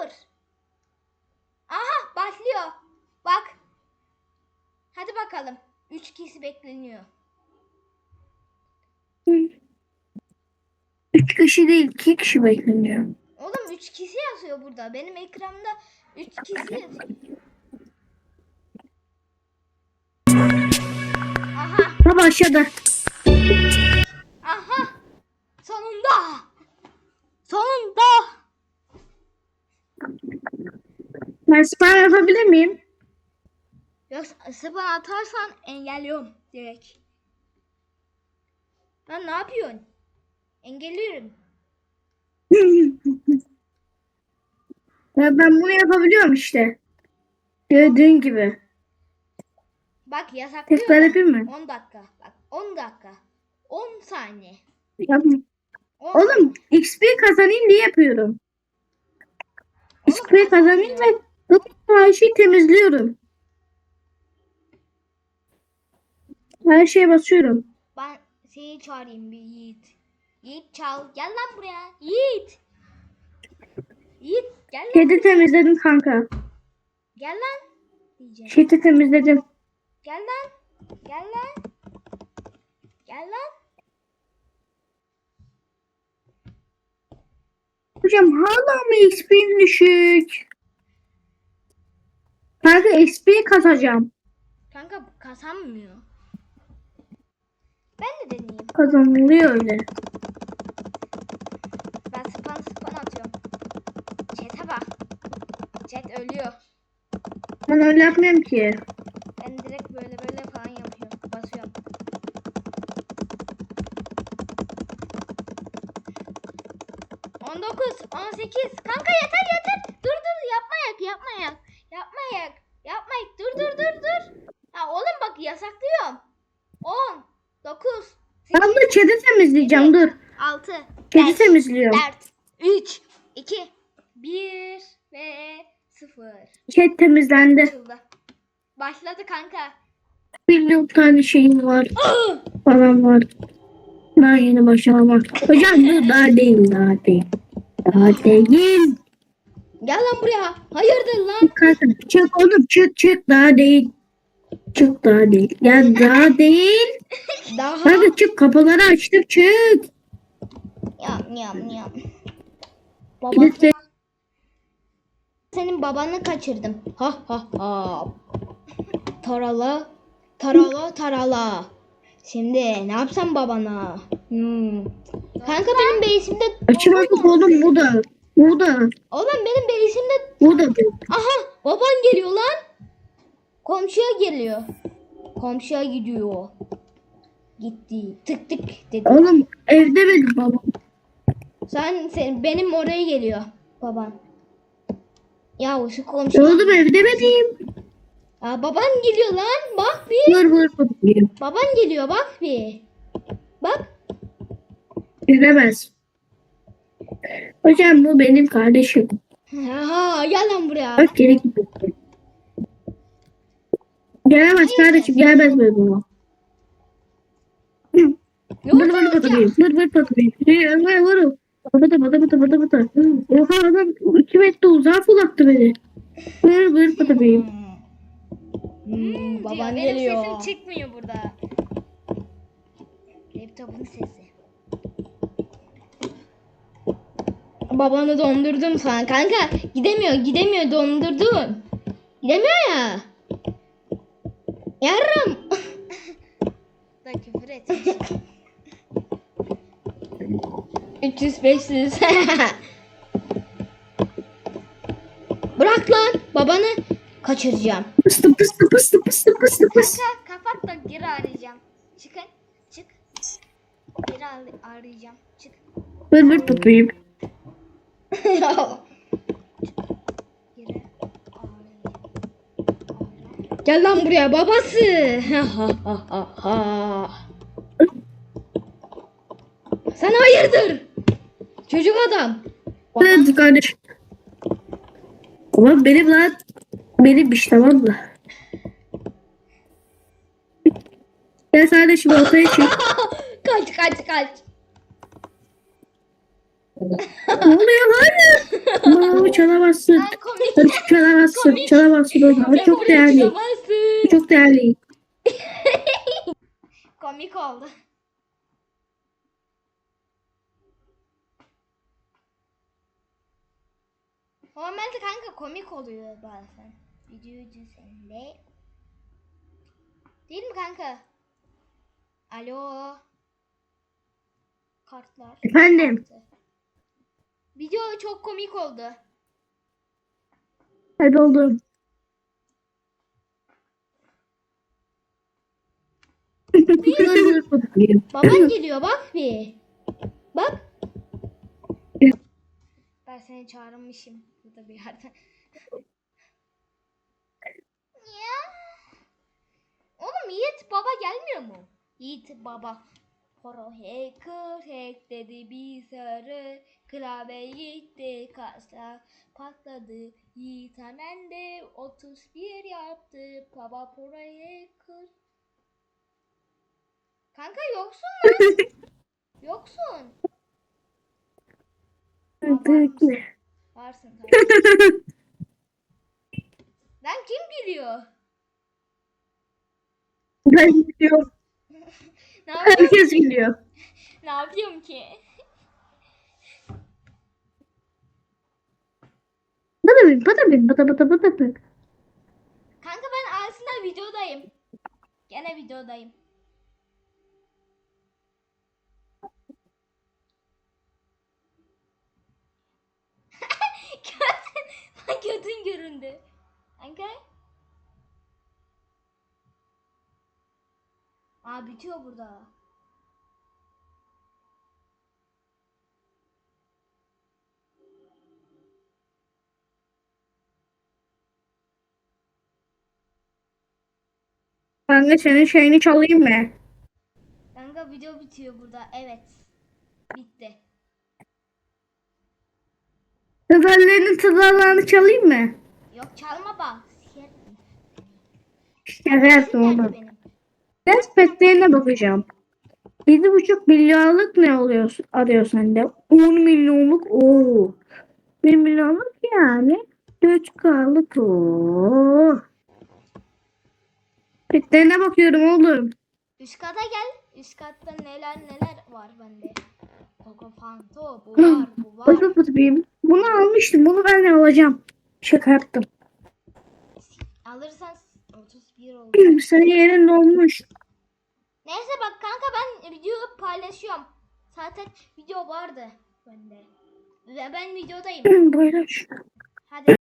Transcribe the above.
başlıyor. Aha başlıyor. Bak. Hadi bakalım. Üç kişi bekleniyor. Üç kişi değil iki kişi bekleniyor. Oğlum üç kişi yazıyor burada. Benim ekranda üç kişi yazıyor. Aha. Ha başladı. Aha. Sonunda. Ben spam yapabilir miyim? Yoksa sıfır atarsan engelliyorum direkt. Lan ne yapıyorsun? Engelliyorum. ya ben bunu yapabiliyorum işte. Gördüğün gibi. Bak yasaklıyor. Tekrar yapayım mı? 10 dakika. Bak 10 dakika. 10 saniye. Yapma. 10 Oğlum XP kazanayım diye yapıyorum. XP kazanayım ve her şeyi temizliyorum. Her şeye basıyorum. Ben seni çağırayım bir Yiğit. Yiğit çal. Gel lan buraya. Yiğit. Yiğit gel lan. Kedi temizledim kanka. Gel lan. Diyeceğim. Kedi temizledim. Gel lan. Gel lan. Gel lan. Hocam hala mı XP'm düşük? Kanka XP kazacağım. Kanka kazanmıyor. Ben de deneyeyim. Kazanılıyor öyle. Ben span span atıyorum. Chat'e bak. Chat ölüyor. Ben öyle yapmıyorum ki. Ben direkt böyle böyle falan yapıyorum. Basıyorum. On dokuz, on sekiz. Kanka yeter yeter. Dur dur yapmayak yapmayak. Yapmayak. Yapmayak. Dur dur dur dur. Ha oğlum bak yasaklıyorum. On, dokuz, Ben sekiz, de kedi temizleyeceğim dur. altı, Kedi beş, temizliyorum. dört, üç, iki, bir ve sıfır. Kedi temizlendi. Açıldı. Başladı kanka. Milyon tane şeyim var. Falan var. Daha yeni başlamak. Hocam dur daha değil daha değil. Daha değil. Gel lan buraya. Hayırdır lan? Kanka çık oğlum çık çık daha değil. Çık daha değil. Ya daha değil. Daha. Kanka çık kapıları açtım çık. Yam yam yam. Baba. Senin babanı kaçırdım. Ha ha ha. Tarala. Tarala tarala. Şimdi ne yapsam babana? Hmm. Kanka benim base'imde... açmadık oğlum bu da. Bu da. Oğlum benim base'imde... Bu da. Aha baban geliyor lan. Komşuya geliyor. Komşuya gidiyor. Gitti. Tık tık dedi. Oğlum evde benim babam. Sen, sen benim oraya geliyor baban. Ya şu komşu. Oğlum evde benim. Aa, baban geliyor lan. Bak bir. Vur vur vur. Baban geliyor bak bir. Bak. Giremez. Hocam bu benim kardeşim. Aha gel lan buraya. Bak geri gidiyor. Gelemez kardeşim gelemez böyle baba. Yok Vur vur patlayayım. Vur vur patlayayım. Vur vur vur. Bata bata bata bata bata. Oha adam 2 metre uzağa fırlattı beni. Vur vur patlayayım. Hmm, baban Benim geliyor. sesim çıkmıyor burada. Laptopun sesi. Babanı dondurdum sana kanka. Gidemiyor gidemiyor dondurdum. Gidemiyor ya. Yarım. Da küfür etmiş. 300 500. Bırak lan babanı kaçıracağım. Pıstı pıstı pıstı pıstı pıstı pıstı. Kanka kapat da geri arayacağım. Çıkın. Çık. Geri ar- arayacağım. Çık. Vur vur patlayayım. Arayacağım. Gel lan buraya babası. Sen hayırdır? Çocuk adam. Evet kardeş. Ulan benim lan. Benim iş tamam mı? Gel kardeşim ortaya çık. kaç kaç kaç. ne oluyor hayır? Bravo çalamazsın. Hadi çalamazsın. Çalamazsın hocam. O Ben çok değerli. Çok değerli. Komik oldu. Normalde kanka komik oluyor bazen. Videocu senle. Değil mi kanka? Alo. Kartlar. Efendim. Video çok komik oldu. Hadi oldum. Baban geliyor bak bir. Bak. Ben seni çağırmışım burada bir yerde. ya. Oğlum Yiğit baba gelmiyor mu? Yiğit baba. Horo hacker hack dedi bir sarı klavye gitti kasa patladı Yiğit hemen de 31 yaptı baba poro hacker Kanka yoksun lan. yoksun. Varsın tabii. Lan kim gülüyor? Ben gidiyorum. Ne yapıyorum, Herkes gidiyor. ne yapıyorum ki? Bada bin, bada bin, bada bada bada bin. Kanka ben aslında videodayım. Gene videodayım. Lan götün göründü. Kanka. Aa bitiyor burada. Ben de senin şeyini çalayım mı? Kanka video bitiyor burada. Evet. Bitti. Tızarlarının tızarlarını çalayım mı? Yok çalma bak. Şaka yaptım oğlum. Ders petlerine bakacağım. 7,5 milyarlık ne oluyor arıyor sende? 10 milyonluk o. 1 milyonluk yani 4K'lık o. Petlerine bakıyorum oğlum. Üst kata gel. Üst katta neler neler var bende. Coco Fanto bu var bu var. Bakıp. Bunu almıştım. Bunu ben de alacağım. Şaka yaptım. Alırsan 31 oldu. Senin yerin dolmuş. Neyse bak kanka ben videoyu paylaşıyorum. Zaten video vardı bende. Ve ben videodayım. Böyle. Hadi.